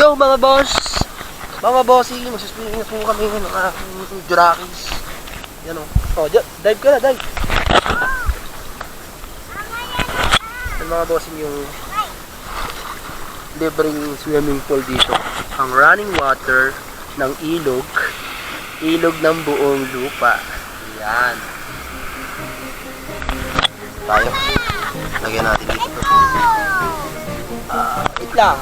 Yo mga boss! Mga bossing, magsispinning na po kami ng aking Jurakis. Yan o. Oh, di- dive ka na, dive. Yan mga bossing yung libreng swimming pool dito. Ang running water ng ilog. Ilog ng buong lupa. Yan. Tayo. Lagyan natin dito. Ah, wait lang.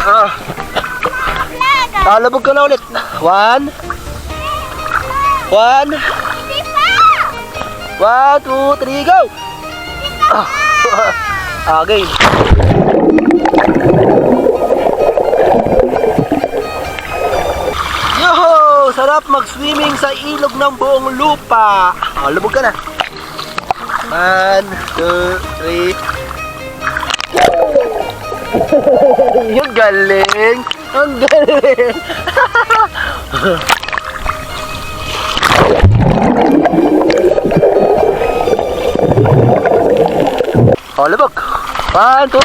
Ah, Talabog ka na ulit. One. One. One, two, three, go! Ah, ah game. Yo! Sarap mag-swimming sa ilog ng buong lupa. Ah, lubog ka na. One, two, three. Yung galing! Ang galing! oh, labag! One, two!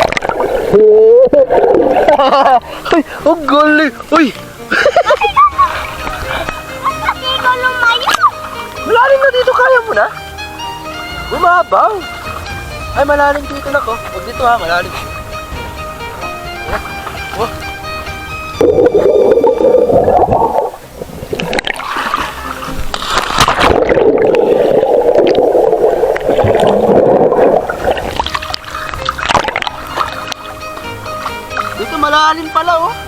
Ay, ang galing! Uy! Malalim na dito, kaya mo na? Bumabaw! Ay, malalim dito na ko. Huwag dito ha, malalim. Oh. Dito malalim pala oh.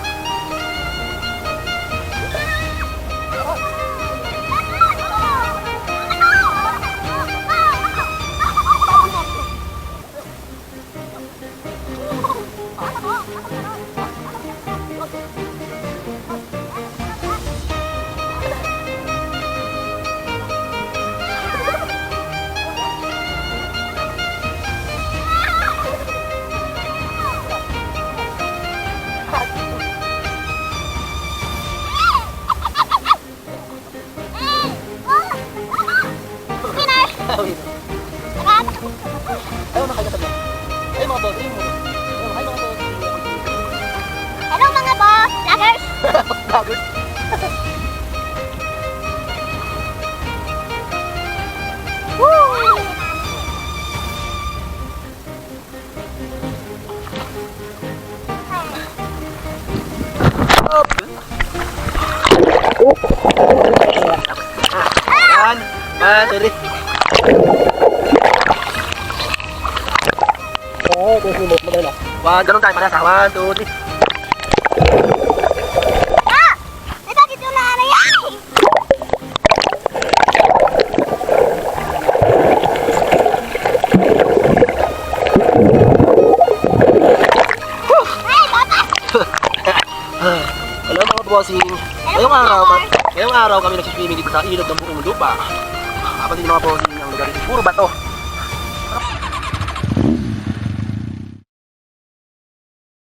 Vloggers! Gagod. Woo! Up. One, one, two, three. Oh, ito sulit mo na. One, ganun tayo para sa one, two, three. Bossing. Ngayong araw, ngayong araw kami nagsiswimming dito sa ilog ng buong lupa. Kapatid mga bossing, ang lugar dito puro bato.